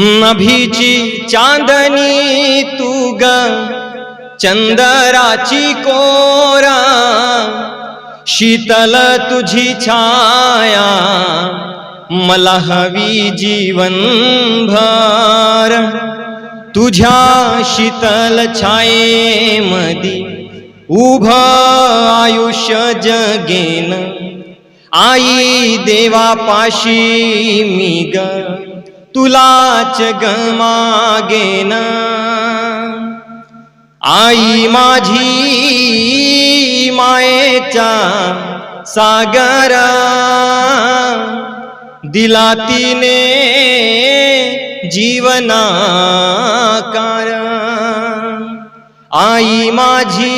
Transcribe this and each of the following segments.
नभीची चांदणी तू ग चंदराची कोरा शीतल तुझी छाया मला हवी जीवन भर. तुझ्या शीतल छायेमधी उभ आयुष्य जगेन. आई देवा पाशी मी ग तुलाच गमागेन आई माझी मायेचा सागर. दिला तिने जीवनाकार. आई माझी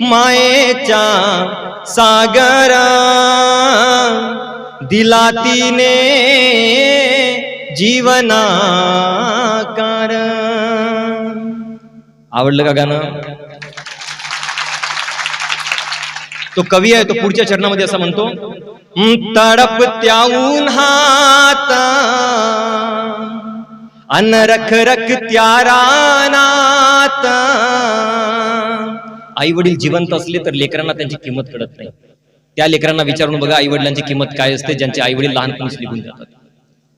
मायेचा सागर. दिला तिने जीवनाकार आवडलं का गाणं? तो कवी आहे तो पुढच्या चरणामध्ये असं म्हणतो तडप त्याऊन हात अन रख रख त्या रानात आई वडील जिवंत असले तर लेकरांना त्यांची किंमत कळत नाही. त्या लेकरांना विचारून बघा आई वडिलांची किंमत काय असते ज्यांचे आई वडील लहानपणीच निघून जातात.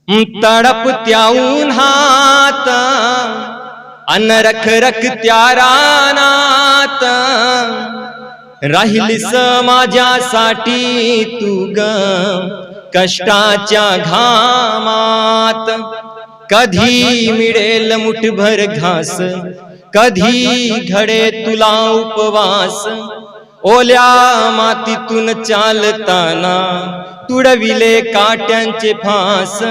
तडपत्या उन्हात अन रख रख त्या रानात राहिलीस माझ्यासाठी तू ग कष्टाच्या घामात। कधी मिळेल मुठभर घास कधी घडे तुला उपवास। ओल्या मातीतून चालताना तुडविले काट्यांचे फास.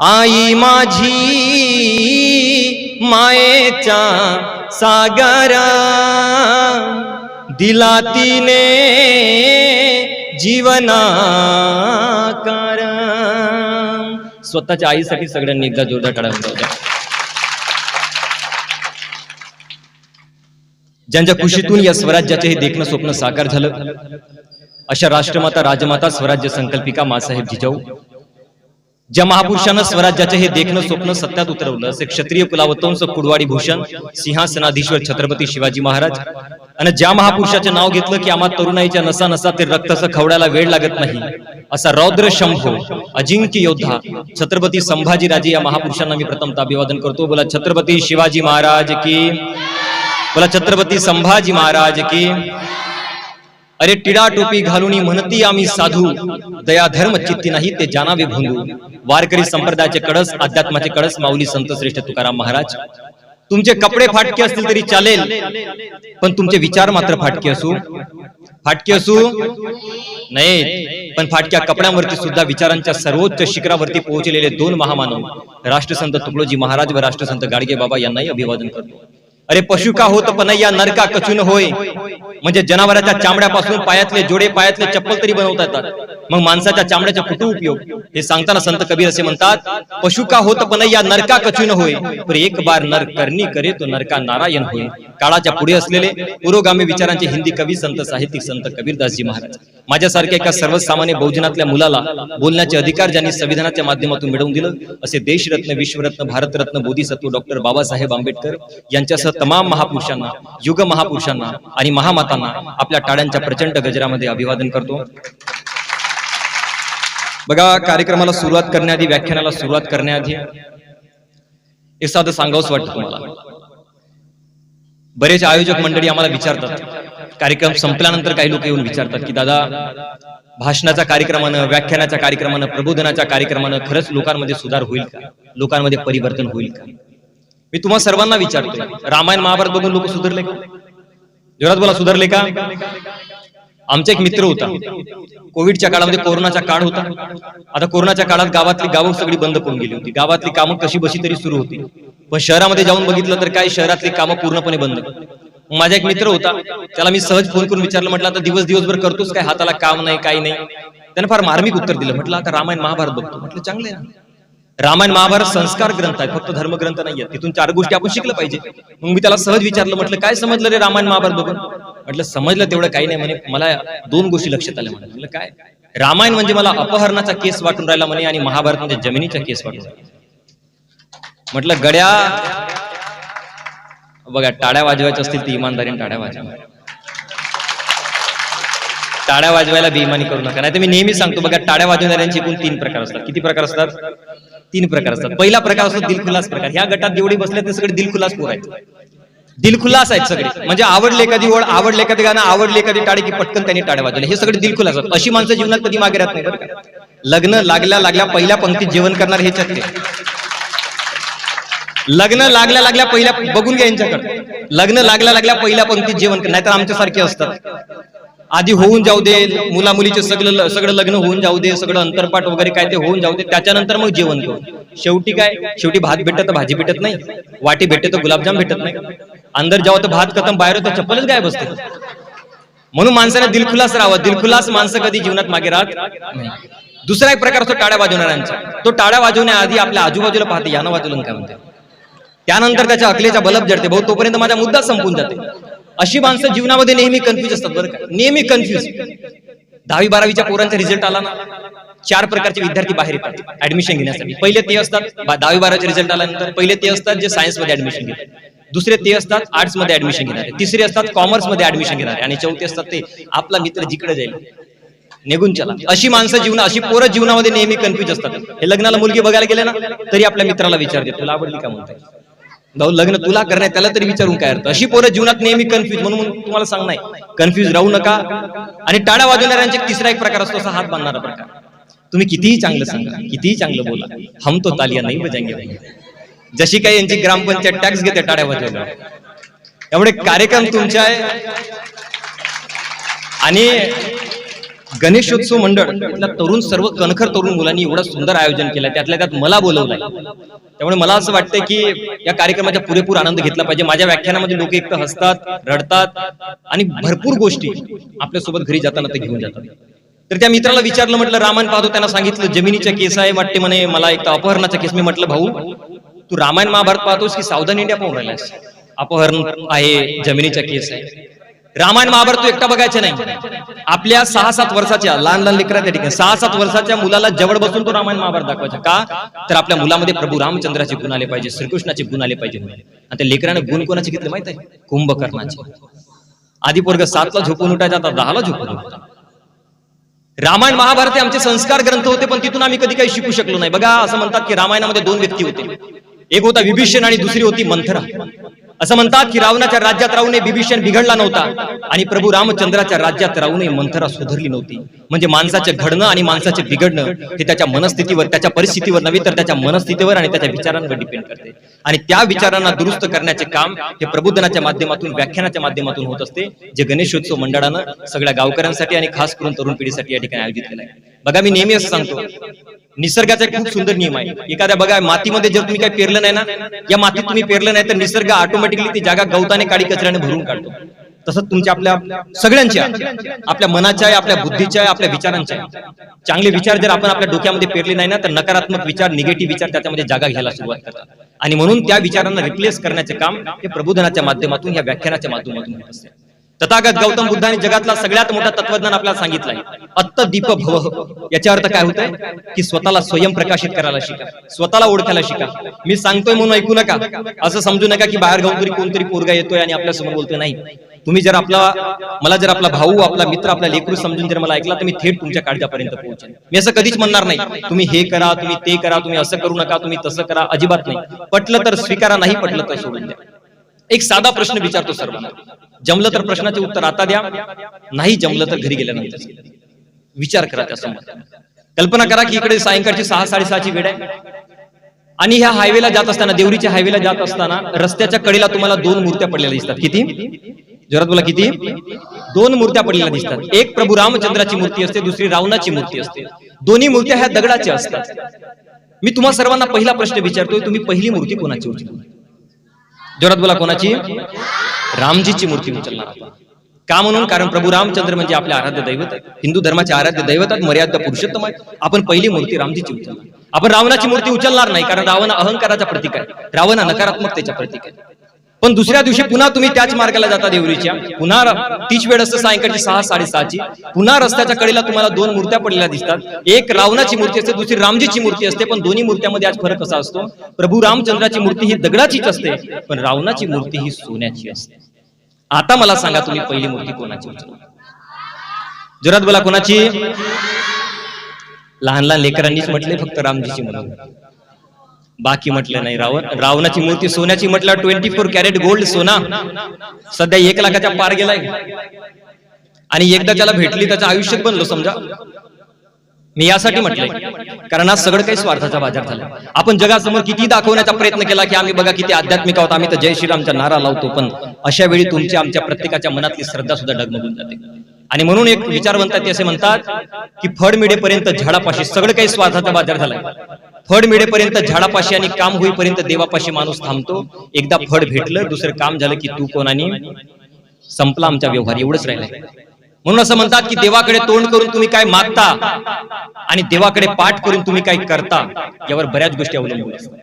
आई माझी मायेचा सागरा. दिला तिने जीवनाकार. स्वतःच्या आईसाठी सगळ्यांनी एकदा जोरदार टाळा होत्या ज्यांच्या खुशीतून या स्वराज्याचे हे देखणं स्वप्न साकार झालं अशा राष्ट्रमाता राजमाता स्वराज्य संकल्पिका मासाहेब जिजाऊ. ज्या महापुरुषानं स्वराज्याचे हे देखणं स्वप्न सत्यात उतरवलं असे क्षत्रिय कुलावतंस कुडवाडी भूषण सिंहासनाधीश्वर छत्रपती शिवाजी महाराज. आणि ज्या महापुरुषाचे नाव घेतलं की आम्हा तरुणाईच्या नसा नसा ते रक्ताचं खवड्याला वेळ लागत नाही असा रौद्र शंभो अजिंक्य योद्धा छत्रपती संभाजीराजे या महापुरुषांना मी प्रथमता अभिवादन करतो. बोला छत्रपती शिवाजी महाराज की बोला छत्रपती संभाजी महाराज की अरे टिडा टोपी घालून म्हणती आम्ही साधू. दया धर्म चित्ती नाही ते जानावे भोंदू. वारकरी संप्रदायाचे कडस अध्यात्माचे कडस माऊली संत श्रेष्ठ तुकाराम महाराज. तुमचे कपडे फाटके असतील तरी चालेल पण तुमचे विचार मात्र फाटके असू. फाटके असू? नाही पण फाटक्या कपड्यांवरती सुद्धा विचारांच्या सर्वोच्च शिखरावरती पोहोचलेले दोन महामानव राष्ट्रसंत तुकडोजी महाराज व राष्ट्रसंत गाडगे बाबा यांनाही अभिवादन करतो. अरे पशु का होत पण या नरका कचून होय? म्हणजे जनावराच्या चामड्यापासून पायातले जोडे पायातले चप्पल तरी बनवता येतात मग माणसाच्या चामड्याचा कुठे उपयोग? हे सांगताना संत कबीर असे म्हणतात पशु का होत पण या नरका कचून होय? पर एक बार नर करणी करे तो नरका नारायण होय. काळाच्या पुढे असलेले पुरोगामी विचारांचे हिंदी कवी संत साहित्यिक संत कबीरदासजी महाराज. माझ्यासारख्या एका सर्वसामान्य बहुजनातल्या मुलाला बोलण्याचे अधिकार ज्यांनी संविधानाच्या माध्यमातून मिळवून दिलं असे देशरत्न विश्वरत्न भारतरत्न बोधिसत्व डॉक्टर बाबासाहेब आंबेडकर यांच्यासह तमाम महापुरुषांना युग महापुरुषांना आणि महामातांना आपल्या टाळ्यांच्या प्रचंड गजरामध्ये अभिवादन करतो. बघा कार्यक्रमाला सुरुवात करण्याआधी व्याख्यानाला सुरुवात करण्याआधी एक साधं सांगावंच वाटतं तुम्हाला? बरेच आयोजक मंडळी आम्हाला विचारतात. कार्यक्रम संपल्यानंतर काही लोक येऊन विचारतात की दादा भाषणाच्या कार्यक्रमानं व्याख्यानाच्या कार्यक्रमानं प्रबोधनाच्या कार्यक्रमानं खरंच लोकांमध्ये सुधार होईल का? लोकांमध्ये परिवर्तन होईल का? मी तुम्हा सर्वांना विचारतो रामायण महाभारत बघून लोक सुधारले का? जोरात बोला सुधारले का? आमचा एक मित्र होता. कोविडच्या काळामध्ये कोरोनाचा काळ होता. आता कोरोनाच्या काळात गावातली गावं सगळी बंद पडून गेली होती. गावातली कामं कशी बशी तरी सुरू होती. पण शहरामध्ये जाऊन बघितलं तर काय शहरातली कामं पूर्णपणे बंद. माझा एक मित्र होता. त्याला मी सहज फोन करून विचारलं म्हटलं आता दिवस दिवसभर करतोच काय? हाताला काम नाही काही नाही. त्याने फार मार्मिक उत्तर दिलं. म्हटलं आता रामायण महाभारत बघतो. म्हटलं चांगलं आहे ना. रामायण महाभारत संस्कार ग्रंथ आहे फक्त धर्मग्रंथ नाही आहेत तिथून चार गोष्टी आपण शिकलं पाहिजे. मग मी त्याला सहज विचारलं म्हटलं काय समजलं रे रामायण महाभारत बघून? म्हटलं समजलं तेवढं काही नाही म्हणे मला दोन गोष्टी लक्षात आल्या म्हणे. म्हटलं काय? रामायण म्हणजे मला अपहरणाचा केस वाटून राहिला म्हणे आणि महाभारत म्हणजे जमिनीचा केस वाटून म्हटलं गड्या बघा टाळ्या वाजवायच्या असतील ती इमानदारीने टाळ्या वाजवा. टाळ्या वाजवायला बेईमानी करू नका. नाही तर मी नेहमी सांगतो बघा टाळ्या वाजवणाऱ्यांचे एकूण तीन प्रकार असतात. किती प्रकार असतात? तीन प्रकार असतात. पहिला प्रकार असतो दिलखुलास प्रकार. ह्या गटात जेवढे बसले ते सगळे दिलखुलास पोर आहेत. दिलखुलास आहेत सगळे. म्हणजे आवडले एखादी ओळ आवडले एखादी गाणं आवडले एखादी टाळे की पटकन त्यांनी टाळ्या वाजवले हे सगळे दिलखुलास आहेत. अशी माणसं जीवनात कधी मागे राहत नाही लग्न लागल्या लागल्या पहिल्या पंक्तीत जेवण करणार हे चक्के लग्न लागल्या लागल्या पहिल्या बघून घ्या यांच्याकडे. लग्न लागल्या लागल्या पहिल्या पंक्तीत जेवण नाहीतर आमच्यासारखे असतात. आधी होऊन जाऊ दे मुला मुलीचे सगळं सगळं लग्न होऊन जाऊ दे सगळं अंतरपाठ वगैरे काय ते होऊन जाऊ दे त्याच्यानंतर मग जेवण करू. शेवटी काय? शेवटी भात भेटत तर भाजी भेटत नाही वाटी भेटत तर गुलाबजाम भेटत नाही. अंदर जावं तर भात खतम बाहेर तर चप्पलच गायब असते. म्हणून माणसाने दिलखुलास राहावं दिलखुलास माणसं कधी जीवनात मागे राहत नाही. दुसरा एक प्रकार असतो टाळ्या वाजवणाऱ्यांचा. तो टाळ्या वाजवण्याआधी आपल्या आजूबाजूला पाहते यानं वाजवलं काय म्हणते? त्यानंतर त्याच्या अकलेचा बलप जडते. भाऊ तोपर्यंत माझा मुद्दा संपून जाते. अशी माणसं जीवनामध्ये नेहमी कन्फ्युज असतात बरं का? नेहमी कन्फ्युज दहावी बारावीच्या पोरांचा रिझल्ट आला ना चार प्रकारचे विद्यार्थी बाहेर येतात ऍडमिशन घेण्यासाठी. पहिले ते असतात दहावी बारावीचा रिझल्ट आल्यानंतर पहिले ते असतात जे सायन्समध्ये ऍडमिशन घेतात. दुसरे ते असतात आर्ट्समध्ये ऍडमिशन घेणारे तिसरे असतात कॉमर्समध्ये ऍडमिशन घेणारे आणि चौथे असतात ते आपला मित्र जिकडे जाईल. निघून चला. अशी माणसं जीवन अशी पोरं जीवनामध्ये नेहमी कन्फ्युज असतात. हे लग्नाला मुलगी बघायला गेले ना तरी आपल्या मित्राला विचारते तुला आवडली का म्हणते भाऊ लग्न तुला करणार त्याला तरी विचारून काय अर्थ? अशी पोरं जीवनात नेहमी कन्फ्युज म्हणून तुम्हाला सांगणार कन्फ्युज राहू नका. आणि टाळ्या वाजवणाऱ्यांचे तिसरा एक प्रकार असतो असा हात बांधणारा प्रकार. तुम्ही कितीही चांगलं सांगा कितीही चांगलं बोला. हम तो तालिया नाही बजाएंगे जशी काही यांची ग्रामपंचायत टॅक्स घेते टाळ्या वाजवल्या त्यामुळे कार्यक्रम तुमचे आहे. आणि गणेशोत्सव मंडळ इथल्या तरुण सर्व कणखर तरुण मुलांनी एवढं सुंदर आयोजन केलं त्यातल्या त्यात मला बोलवलंय. त्यामुळे मला असं वाटतंय की या कार्यक्रमाचा पुरेपूर आनंद घेतला पाहिजे. माझ्या व्याख्यानामध्ये लोक एक तर हसतात रडतात आणि भरपूर गोष्टी आपल्यासोबत घरी जाताना ते घेऊन जातात. तर त्या मित्राला विचारलं म्हटलं रामायण पाहतो त्यांना सांगितलं जमिनीचा केस आहे वाटते म्हणे मला एक अपहरणाचा केस. मी म्हटलं भाऊ तू रामायण महाभारत पाहतोस की सावधान इंडिया पाहून राहिलास अपहरण आहे जमिनीचा केस आहे रामायण महाभारत तू एकटा बघायचे नाही. आपल्या सहा सात वर्षाच्या लहान लहान लेकरा त्या ठिकाणी. सहा सात वर्षाच्या मुलाला जवळ बसून तो रामायण महाभारत दाखवायचा. का? तर आपल्या मुलामध्ये प्रभू रामचंद्राचे गुण आले पाहिजे श्रीकृष्णाचे गुण आले पाहिजे आणि त्या लेकराने गुण कोणाचे घेतले माहीत आहे? कुंभकर्णाचे. आधी पोरग सातला झोपून उठायचा आता दहाला झोपून उठतात रामायण महाभारत हे आमचे संस्कार ग्रंथ होते पण तिथून आम्ही कधी काही शिकू शकलो नाही. बघा असं म्हणतात की रामायणामध्ये दोन व्यक्ती होते. एक होता विभीषण आणि दुसरी होती मंथरा. असं म्हणतात की रावणाच्या राज्यात राहूनही विभीषण बिघडला नव्हता. आणि प्रभू रामचंद्राच्या राज्यात राहूनही मंथरा सुधरली नव्हती. म्हणजे माणसाचे घडणं आणि माणसाचे बिघडणं हे त्याच्या मनस्थितीवर त्याच्या परिस्थितीवर नव्हे तर त्याच्या मनस्थितीवर आणि त्याच्या विचारांवर डिपेंड करते. आणि त्या विचारांना दुरुस्त करण्याचे काम हे प्रबोधनाच्या माध्यमातून व्याख्यानाच्या माध्यमातून होत असते जे गणेशोत्सव मंडळानं सगळ्या गावकऱ्यांसाठी आणि खास करून तरुण पिढीसाठी या ठिकाणी आयोजित केलं आहे. बघा मी नेहमी असं सांगतो निसर्गाचा खूप सुंदर नियम आहे. एखाद्या बघा मातीमध्ये जर तुम्ही काही पेरलं नाही ना या मातीत तुम्ही पेरलं नाही तर निसर्ग ऑटोमॅटिकली ती जागा गवताने काळी कचऱ्याने भरून काढतो. तसंच तुमच्या आपल्या सगळ्यांच्या आपल्या मनाच्या आहे, आपल्या बुद्धीच्या आहे, आपल्या विचारांच्या आहे. चांगले विचार जर आपण आपल्या डोक्यामध्ये पेरले नाही ना तर नकारात्मक विचार निगेटिव्ह विचार त्याच्यामध्ये जागा घ्यायला सुरुवात करतात. आणि म्हणून त्या विचारांना रिप्लेस करण्याचे काम हे प्रबोधनाच्या माध्यमातून या व्याख्यानाच्या माध्यमातून होत असते. तथागत गौतम बुद्धाने जगातला सगळ्यात मोठा तत्वज्ञान आपल्याला सांगितलंय. अत्त दीप भव. याचा अर्थ काय होतोय? की स्वतःला स्वयंप्रकाशित करायला शिका. स्वतःला ओळखायला शिका. मी सांगतोय म्हणून ऐकू नका. असं समजू नका की बाहेर गाऊन तरी कोणतरी पोरगा येतोय आणि आपल्यासमोर बोलतोय. नाही. तुम्ही जर आपला मला जर आपला भाऊ आपला मित्र आपला लेकरू समजून जर मला ऐकला तर मी थेट तुमच्या काळजापर्यंत पोहोचेन. मी असं कधीच म्हणणार नाही. तुम्ही हे करा तुम्ही ते करा तुम्ही असं करू नका तुम्ही तसं करा अजिबात नाही. पटलं तर स्वीकारा नाही पटलं तर सोडून द्या. एक साधा प्रश्न विचारतो सर्वांना. जमलं तर प्रश्नाचे उत्तर आता द्या. नाही जमलं तर घरी गेल्यानंतर. विचार करा त्या समोर कल्पना करा की इकडे सायंकाळची सहा साडेसहाची वेळ आहे. आणि ह्या हायवेला जात असताना देवरीच्या हायवेला जात असताना रस्त्याच्या कडेला तुम्हाला दोन मूर्त्या पडलेल्या दिसतात. किती? जोरात बोला किती? दोन मूर्त्या पडलेल्या दिसतात. एक प्रभू रामचंद्राची मूर्ती असते दुसरी रावणाची मूर्ती असते. दोन्ही मूर्त्या ह्या दगडाच्या असतात. मी तुम्हा सर्वांना पहिला प्रश्न विचारतोय तुम्ही पहिली मूर्ती कोणाची होती? जोरात बोला कोणाची? रामजीची मूर्ती उचलणार आपण. का म्हणून? कारण प्रभू रामचंद्र म्हणजे आपले आराध्य दैवत आहेत. हिंदू धर्माचे आराध्य दैवत आहेत मर्यादा पुरुषोत्तम आहेत. आपण पहिली मूर्ती रामजीची उचलणार. आपण रावणाची मूर्ती उचलणार नाही कारण रावण अहंकाराचा प्रतीक आहे. रावण हा नकारात्मकतेचा प्रतीक आहे. पण दुसऱ्या दिवशी पुन्हा तुम्ही त्याच मार्गाला जाता देवरीच्या. पुन्हा तीच वेळ असते सायंकाळची सहा साडेसहाची. पुन्हा रस्त्याच्या कडेला तुम्हाला दोन मूर्त्या पडलेल्या दिसतात. एक रावणाची मूर्ती असते दुसरी रामजीची मूर्ती असते पण दोन्ही मूर्त्यामध्ये आज फरक असा असतो? प्रभू रामचंद्राची मूर्ती ही दगडाचीच असते पण रावणाची मूर्ती ही सोन्याची असते. आता मला सांगा तुम्ही पहिली मूर्ती कोणाची उचला जोरात बोला कोणाची? लहान लहान लेकरांनीच म्हटले फक्त रामजीची म्हणून. बाकी म्हटलं नाही रावण रावणाची मूर्ती सोन्याची म्हटलं ट्वेंटी फोर कॅरेट गोल्ड सोना. सध्या एक लाखाच्या पार गेलाय. आणि एकदा त्याला भेटली त्याचं आयुष्यच बनलो समजा. मी यासाठी म्हटलंय. कारण आज सगळं काही स्वार्थाचा बाजार झाला. आपण जगासमोर किती दाखवण्याचा प्रयत्न केला की आम्ही बघा किती आध्यात्मिक आहोत. आम्ही तर जय श्रीरामचा नारा लावतो पण अशा वेळी तुमच्या आमच्या प्रत्येकाच्या मनातली श्रद्धा सुद्धा डगमगून जाते. आणि म्हणून एक विचारवंत ते असे म्हणतात की फड मिळेपर्यंत झाडापाशी सगळं काही स्वार्थाचा बाजार झालाय. फड मिळेपर्यंत झाडापाशी आणि काम होईपर्यंत देवापाशी माणूस थांबतो. एकदा फड भेटलं दुसरं काम झालं की तू कोणाने संपला आमचा व्यवहार एवढंच राहिलंय. म्हणून असं म्हणतात की देवाकडे तोंड करून तुम्ही काय मागता आणि देवाकडे पाठ करून तुम्ही काय करता यावर बऱ्याच गोष्टी अवलंबून असतात.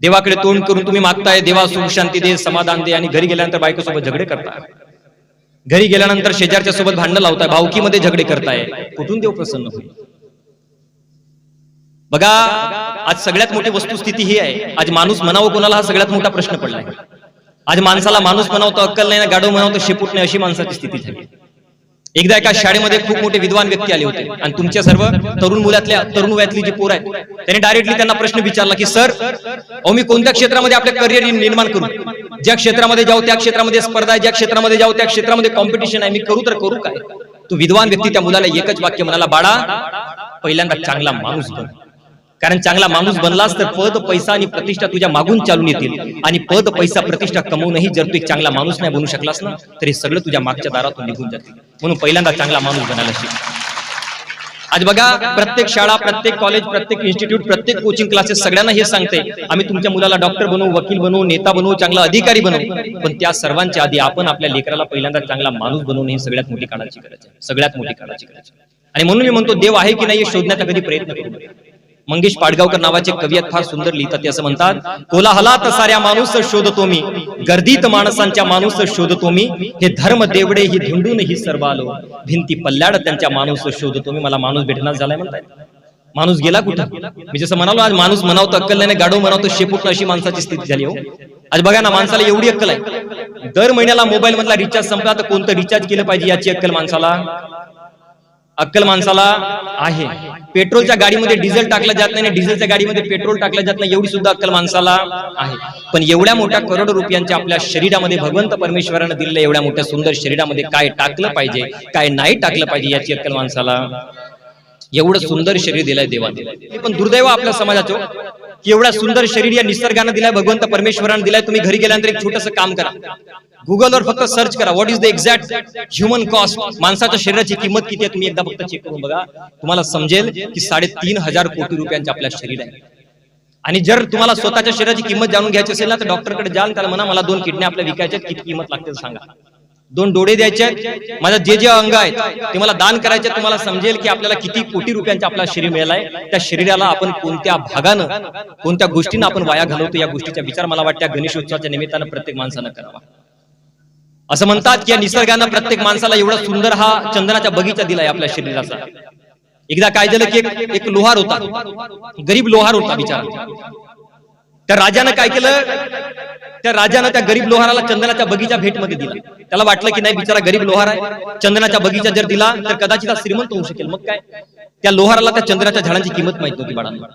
देवाकडे तोंड करून तुम्ही मागताय देवा सुख शांती दे समाधान दे आणि घरी गेल्यानंतर बायकोसोबत झगडे करताय घरी गेल्यानंतर शेजारच्या सोबत भांडण लावताय भावकीमध्ये झगडे करताय. कुठून देव प्रसन्न होईल? बघा आज सगळ्यात मोठी वस्तुस्थिती ही आहे. आज माणूस म्हणावं कोणाला हा सगळ्यात मोठा प्रश्न पडलाय? आज माणसाला माणूस म्हणावतो अक्कल नाही ना गाडव म्हणावतो शेपूट नाही अशी माणसाची स्थिती झाली. एकदा एका शाळेमध्ये खूप मोठे विद्वान व्यक्ती आले होते. आणि तुमच्या सर्व तरुण मुलातल्या तरुण वयातली जी पोर आहेत त्यांनी डायरेक्टली त्यांना प्रश्न विचारला की सर अहो मी कोणत्या क्षेत्रामध्ये आपले करिअर निर्माण करू? ज्या क्षेत्रामध्ये जाऊ त्या क्षेत्रामध्ये स्पर्धा आहे ज्या क्षेत्रामध्ये जाऊ त्या क्षेत्रामध्ये कॉम्पिटिशन आहे मी करू तर करू काय? तो विद्वान व्यक्ती त्या मुलाला एकच वाक्य म्हणाला बाळा पहिल्यांदा चांगला माणूस बन. कारण चांगला माणूस बनलास तर पद पैसा आणि प्रतिष्ठा तुझ्या मागून चालून येतील. आणि पद पैसा प्रतिष्ठा कमवूनही जर तू एक चांगला माणूस नाही बनू शकलास ना तर सगळं तुझ्या मागच्या दारातून निघून जातील. म्हणून पहिल्यांदा चांगला माणूस बनायला शिक. आज बघा प्रत्येक शाळा प्रत्येक कॉलेज प्रत्येक इन्स्टिट्यूट प्रत्येक कोचिंग क्लासेस सगळ्यांना हे सांगते आम्ही तुमच्या मुलाला डॉक्टर बनवू वकील बनवू नेता बनवू चांगला अधिकारी बनवू. पण त्या सर्वांच्या आधी आपण आपल्या लेकराला पहिल्यांदा चांगला माणूस बनवून ही सगळ्यात मोठी काळाची गरज आहे. सगळ्यात मोठी काळाची गरज आहे. आणि म्हणून मी म्हणतो देव आहे की नाही हे शोधण्याचा कधी प्रयत्न करू मंगेश पाडगावकर नावाचे कवी आहेत फार सुंदर लिहितात ते असं म्हणतात कोलाहलात साऱ्या माणूस शोधतो मी गर्दीत माणसांच्या माणूस शोधतो मी हे धर्म देवडे ही धिंडून ही सर्व आलो भिंती पल्ल्याड त्यांच्या माणूस शोधतो मी मला माणूस भेटणार झालाय म्हणताय. माणूस गेला कुठं? मी जसं म्हणालो आज माणूस म्हणावतो अक्कल नाही गाडो म्हणावतो शेपूट अशी माणसाची स्थिती झाली हो. आज बघा ना माणसाला एवढी अक्कल आहे. दर महिन्याला मोबाईल मधला रिचार्ज संपला तर कोणतं रिचार्ज केलं पाहिजे याची अक्कल माणसाला? अक्कल माणसाला आहे. पेट्रोलच्या गाडीमध्ये डिझेल टाकलं जात नाही डिझेलच्या गाडीमध्ये पेट्रोल टाकलं जात नाही एवढी सुद्धा अक्कल माणसाला आहे. पण एवढ्या मोठ्या करोड रुपयांच्या आपल्या शरीरामध्ये भगवंत परमेश्वरानं दिलेल्या एवढ्या मोठ्या सुंदर शरीरामध्ये काय टाकलं पाहिजे काय नाही टाकलं पाहिजे याची अक्कल माणसाला? एवढं सुंदर शरीर दिलंय देवाने. पण दुर्दैव आपल्या समाजाचं की एवढा सुंदर शरीर या निसर्गानं दिलाय भगवंत परमेश्वरानं दिलाय. तुम्ही घरी गेल्यानंतर एक छोटस काम करा. गुगलवर फक्त सर्च करा what is the exact human cost माणसाच्या शरीराची किंमत किती आहे? तुम्ही एकदा फक्त चेक करून बघा. तुम्हाला समजेल की साडेतीन हजार कोटी रुपयांचे आपल्या शरीर आहे. आणि जर तुम्हाला स्वतःच्या शरीराची किंमत जाणून घ्यायची असेल ना तर डॉक्टरकडे जाल त्याला म्हणा मला दोन किडनी आपल्या विकायच्या किती किंमत लागते सांगा. दोन डोळे द्यायचे आहेत. माझ्या जे जे अंग आहेत ते मला दान करायचे तुम्हाला समजेल की आपल्याला किती कोटी रुपयांचा आपला शरीर मिळालाय. त्या शरीराला आपण कोणत्या भागानं कोणत्या गोष्टीनं आपण वाया घालवतो या गोष्टीचा विचार मला वाटतं गणेशोत्सवाच्या निमित्तानं प्रत्येक माणसानं करावा. असं म्हणतात की या निसर्गानं प्रत्येक माणसाला एवढा सुंदर हा चंदनाचा बगीचा दिलाय आपल्या शरीराचा. एकदा काय झालं की एक एक लोहार होता. गरीब लोहार होता बिचारा. त्या राजानं काय केलं? त्या राजानं त्या गरीब लोहाराला चंदनाच्या बगीचा भेटमध्ये दिला. त्याला वाटलं की नाही बिचारा गरीब लोहार आहे. चंदनाच्या बगीचा जर दिला तर कदाचित श्रीमंत होऊ शकेल. मग काय? त्या लोहाराला त्या चंदनाच्या झाडांची किंमत माहीत नव्हती बाळांना.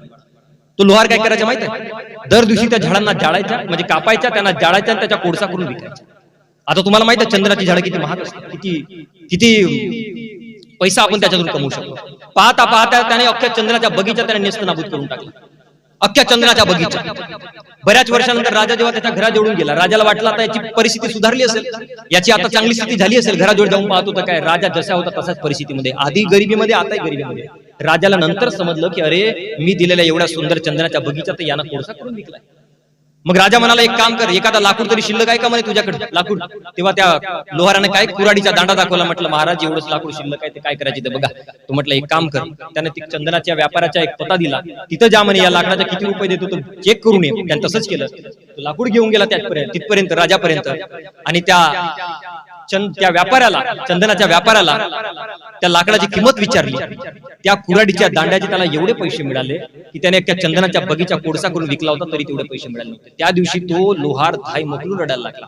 तो लोहार काय करायचा माहीत आहे? दर दिवशी त्या झाडांना जाळायच्या म्हणजे कापायच्या त्यांना जाळायच्या आणि त्याच्या कोळसा करून विकायच्या आता तुम्हाला माहीत आहे चंदनाची झाडं किती महाग असतात. किती किती पैसा आपण त्याच्यातून कमवू शकतो. पाहता पाहता त्याने अख्ख्या चंद्राच्या बगीचा त्याने नेस्त नाबूद करून टाकला. अख्ख्या चंद्राच्या बगीचा. बऱ्याच वर्षानंतर राजा जेव्हा त्याच्या घराजवळून गेला राजाला वाटलं आता याची परिस्थिती सुधारली असेल याची आता चांगली स्थिती झाली असेल घराजवळ जाऊन पाहतो तर काय राजा जसा होता तसाच परिस्थितीमध्ये आधी गरिबीमध्ये आताही गरिबीमध्ये. राजाला नंतर समजलं की अरे मी दिलेल्या एवढ्या सुंदर चंद्राच्या बगीचा तर यानं कोळसा करून विकलाय. मग राजा म्हणाला एक काम कर एखादा लाकूड तरी शिल्लक आहे का म्हणे तुझ्याकडे? लाकूड. तेव्हा त्या लोहाराने काय कुराडीचा दांडा दाखवला म्हटलं महाराज एवढंच लाकूड शिल्लक आहे ते काय करायचे ते बघा. तो म्हटलं एक काम कर. त्याने ती चंदनाच्या व्यापाराचा एक पता दिला. तिथं जा म्हणे या लाकडाचा किती रुपये देतो तो? चेक करून ये त्याने तसंच केलं. लाकूड घेऊन गेला त्यापर्यंत तिथपर्यंत राजापर्यंत. आणि त्या त्या व्यापाऱ्याला चंदनाच्या व्यापाऱ्याला त्या लाकडाची किंमत विचारली. त्या कुराडीच्या दांड्याचे त्याला एवढे पैसे मिळाले की त्याने त्या चंदनाच्या बगीचा कोळसा करून विकला होता तरी तेवढे पैसे मिळाले नव्हते. त्या दिवशी तो लोहार धाय मोकलून रडायला लागला.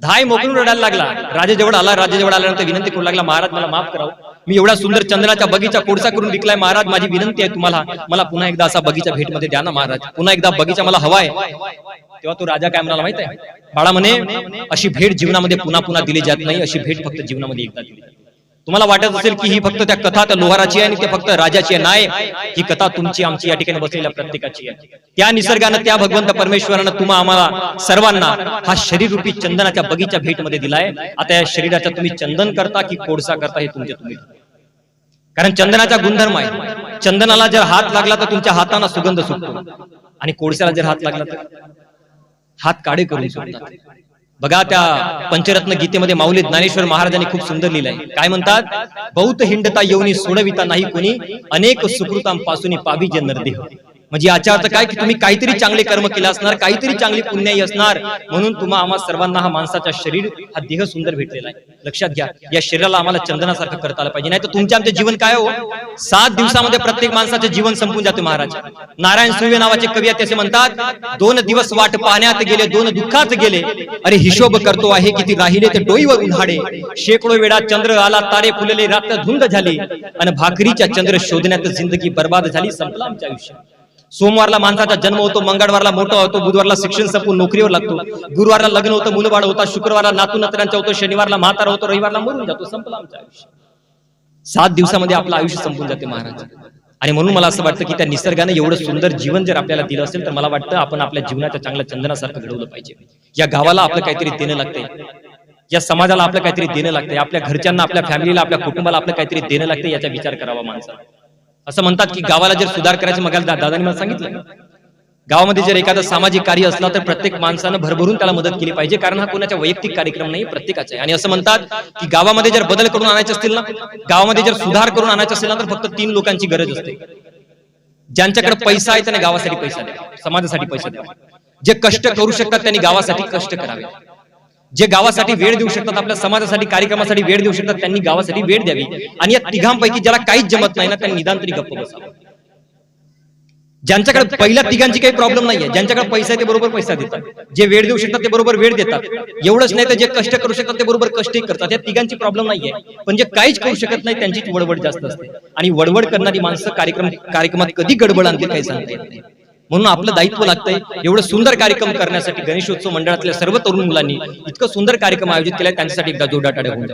धाय मोकलून रडायला लागला. राजे जवळ आला राजा जवळ आल्यानंतर विनंती करू लागला महाराज मला माफ करावं. मी एवढा सुंदर चंदनाच्या बगीचा कोळसा करून विकलाय महाराज माझी विनंती आहे तुम्हाला. मला पुन्हा एकदा असा बगीचा भेटमध्ये द्या ना महाराज. पुन्हा एकदा बगीचा मला हवाय. तेव्हा तो राजा काय म्हणाला माहीत आहे? बाळा म्हणे अशी भेट जीवनामध्ये पुन्हा पुन्हा दिली जात नाही अशी भेट फक्त जीवनामध्ये एकदा दिली तुम्हाला वाटत असेल की ही फक्त त्या कथा त्या लोहाराची आहे आणि ते फक्त राजाची आहे? नाही. ही कथा तुमची आमची या ठिकाणी बसलेल्या प्रत्येकाची आहे. त्या निसर्गानं त्या भगवंत परमेश्वरानं तुम्हा आम्हाला सर्वांना हा शरीर रूपी चंदनाच्या बगीच्या भेटमध्ये दिलाय. आता या शरीराचा तुम्ही चंदन करता की कोळसा करता हे तुमचे तुम्ही? कारण चंदनाचा गुणधर्म आहे. चंदनाला जर हात लागला तर तुमच्या हातांना सुगंध सुटतो. आणि कोळशाला जर हात लागला तर? हात काढे करून सोडतात बघा त्या पंचरत्न गीतेमध्ये माऊली ज्ञानेश्वर महाराजांनी खूप सुंदर लिहिलंय. काय म्हणतात? बहुत हिंडता येऊनी सोडविता नाही कोणी अनेक सुकृतांपासून पाविजे नरदेह म्हणजे याच्या अर्थ काय की तुम्ही काहीतरी चांगले कर्म केले असणार काहीतरी चांगली पुण्याई असणार म्हणून तुम्हा आम्हा सर्वांना हा माणसाचा शरीर हा देह सुंदर भेटलेला आहे. लक्षात घ्या या शरीराला आम्हाला चंदनासारखं करता आलं पाहिजे. नाही तर तुमचे आमचे जीवन काय हो? सात दिवसामध्ये प्रत्येक माणसाचे जीवन संपून जाते महाराज. नारायण सुर्वे नावाचे कवी आहेत, ते असे म्हणतात दोन दिवस वाट पाहण्यात गेले दोन दुःखात गेले. अरे हिशोब करतो आहे किती राहिले ते डोईवर उन्हाडे. शेकडो वेळा चंद्र आला तारे फुलले रात्र धुंद झाली. आणि भाकरीच्या चंद्र शोधण्यात जिंदगी बर्बाद झाली संपलं आमच्या आयुष्य. सोमवारला माणसाचा जन्म होतो मंगळवारला मोठा होतो बुधवारला शिक्षण संपून नोकरीवर लागतो. गुरुवारला लग्न होतं मुलबाळ होता शुक्रवारला नातू नतरांचा होतो शनिवारला म्हातारा होतो रविवारला मरून जातो संपला आमचं आयुष्य. सात दिवसामध्ये आपलं आयुष्य संपून जाते महाराज. आणि म्हणून मला असं वाटतं की त्या निसर्गाने एवढं सुंदर जीवन जर आपल्याला दिलं असेल तर मला वाटतं आपण आपल्या जीवनाच्या चांगल्या चंदनासारखं घडवलं पाहिजे. या गावाला आपलं काहीतरी देणं लागतंय. या समाजाला आपलं काहीतरी देणं लागतंय. आपल्या घरच्यांना आपल्या फॅमिलीला आपल्या कुटुंबाला आपलं काहीतरी देणं लागतंय याचा विचार करावा माणसाला. असं म्हणतात की गावाला जर सुधार करायचं मग दादांनी मला सांगितलं. गावामध्ये जर एखादं सामाजिक कार्य असलं तर प्रत्येक माणसानं भरभरून त्याला मदत केली पाहिजे कारण हा कोणाच्या वैयक्तिक कार्यक्रम नाही प्रत्येकाचा आहे. आणि असं म्हणतात की गावामध्ये जर बदल करून आणायचे असतील ना गावामध्ये जर सुधार करून आणायचे असेल ना तर फक्त तीन लोकांची गरज असते. ज्यांच्याकडे पैसा आहे त्याने गावासाठी पैसा द्यावा समाजासाठी पैसा द्यावा जे कष्ट करू शकतात त्यांनी गावासाठी कष्ट करावे. जे गावासाठी वेळ देऊ शकतात आपल्या समाजासाठी कार्यक्रमासाठी वेळ देऊ शकतात त्यांनी गावासाठी वेळ द्यावी. आणि या तिघांपैकी ज्याला काहीच जमत नाही ना त्यांनी निदान तरी गप्प बसावं. ज्यांच्याकडे पहिल्या तिघांची काही प्रॉब्लेम नाहीये ज्यांच्याकडे पैसा आहे ते बरोबर पैसा देतात. जे वेळ देऊ शकतात ते बरोबर वेळ देतात. एवढंच नाही तर जे कष्ट करू शकतात ते बरोबर कष्टही करतात. या तिघांची प्रॉब्लेम नाहीये. पण जे काहीच करू शकत नाही त्यांचीच वडवड जास्त असते. आणि वडवड करणारी माणसं कार्यक्रम कार्यक्रमात कधी गडबड आणते काही सांगता येत नाही. म्हणून आपलं दायित्व लागतंय. एवढं सुंदर कार्यक्रम करण्यासाठी गणेशोत्सव मंडळातल्या सर्व तरुण मुलांनी इतकं सुंदर कार्यक्रम आयोजित केलाय त्यांच्यासाठी एकदा टाळ्या होऊन.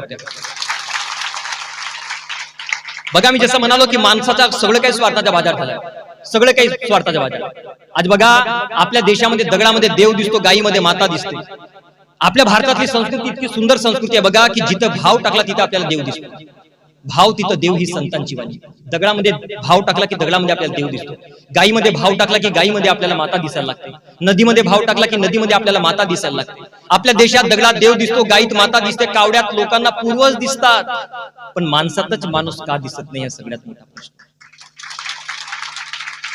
बघा मी जसं म्हणालो की माणसाचा सगळं काही स्वार्थाचा बाजार झालाय. सगळं काही स्वार्थाचा बाजार आज बघा आपल्या देशामध्ये दगडामध्ये देव दिसतो गायीमध्ये माता दिसते. आपल्या भारतातली संस्कृती इतकी सुंदर संस्कृती आहे बघा की जिथं भाव टाकला तिथं आपल्याला देव दिसतो. भाव तिथं देव ही संतांची वाणी. दगडामध्ये भाव टाकला की दगडामध्ये आपल्याला देव दिसतो. गायीमध्ये भाव टाकला की गायीमध्ये आपल्याला माता दिसायला लागते. नदीमध्ये भाव टाकला की नदीमध्ये आपल्याला माता दिसायला लागते. आपल्या देशात दगडात देव दिसतो गायीत माता दिसते कावड्यात लोकांना पूर्वज दिसतात. पण माणसातच माणूस का दिसत नाही हा सगळ्यात मोठा प्रश्न?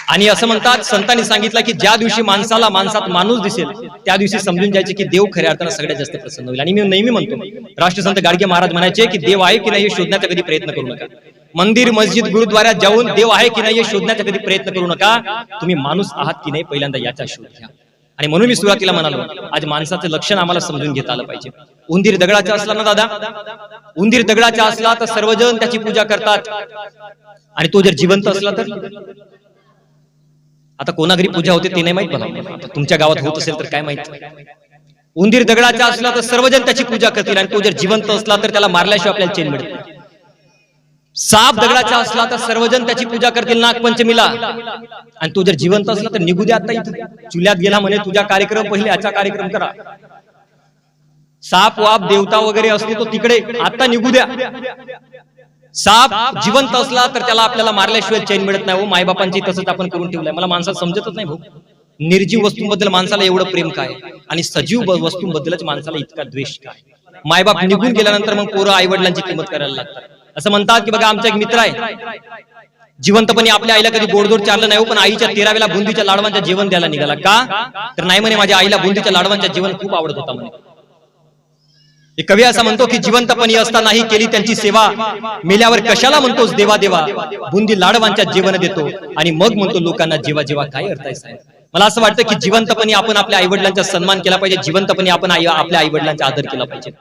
आणि असं म्हणतात संतांनी सांगितलं की ज्या दिवशी माणसाला माणसात माणूस दिसेल त्या दिवशी समजून जायचे की देव खऱ्या अर्थानं सगळ्यात जास्त प्रसन्न होईल. आणि मी नेहमी म्हणतो राष्ट्रसंत गाडगे महाराज म्हणायचे की देव आहे की नाही हे शोधण्याचा कधी प्रयत्न करू नका. मंदिर मस्जिद गुरुद्वाऱ्यात जाऊन देव आहे की नाही हे शोधण्याचा कधी प्रयत्न करू नका. तुम्ही माणूस आहात की नाही पहिल्यांदा याचा शोध घ्या. आणि म्हणून मी सुरुवातीला म्हणालो आज माणसाचं लक्षण आम्हाला समजून घेता आलं पाहिजे. उंदीर दगडाचा असला ना दादा? उंदीर दगडाचा असला तर सर्वजण त्याची पूजा करतात. आणि तो जर जिवंत असला तर? आता कोणा घरी पूजा होते ते नाही माहीत मला. तुमच्या गावात होत असेल तर काय माहीत? उंदीर दगडाचा असला तर सर्वजण त्याची पूजा करतील आणि तो जर जिवंत असला तर त्याला मारल्याशिवाय आपल्याला चेन मिळत. साप दगडाचा असला तर सर्वजण त्याची पूजा करतील नागपंचमीला. आणि तो जर जिवंत असला तर निघू द्या आता इथं चुल्यात गेला म्हणे तुझा कार्यक्रम पहिले याचा कार्यक्रम करा. साप वाप देवता वगैरे असते तो तिकडे आता निघू द्या. साप जिवंत असला तर त्याला आपल्याला मारल्याशिवाय चैन मिळत नाही हो. मायबापांची तसंच आपण करून ठेवलंय. मला माणसात समजतच नाही भाऊ. निर्जीव वस्तूंबद्दल माणसाला एवढं प्रेम काय? आणि सजीव वस्तूंबद्दलच माणसाला इतका द्वेष काय? मायबाप निघून गेल्यानंतर मग पोरं आई वडिलांची किंमत करायला लागतात. असं म्हणतात की बघा आमचा एक मित्र आहे. जिवंतपणे आपल्या आईला कधी गोडधोड चाललं नाही हो, पण आईच्या तेराव्याला बुंदीच्या लाडवांच्या जेवण द्यायला निघाला. का? तर नाही म्हणे माझ्या आईला बुंदीच्या लाडवांच्या जेवण खूप आवडत होता म्हणे. कवी असा म्हणतो की जिवंतपणी असतानाही केली त्यांची सेवा. मेल्यावर कशाला म्हणतोस देवा देवा? बुंदी लाडवांच्या जेवण देतो. आणि मग म्हणतो लोकांना जेवा जेवा काय अर्थ आहे साहेब? मला असं वाटतं की जिवंतपणी आपण आपल्या आईवडिलांचा सन्मान केला पाहिजे. जिवंतपणे आपण आपल्या आई वडिलांचा आदर केला पाहिजे.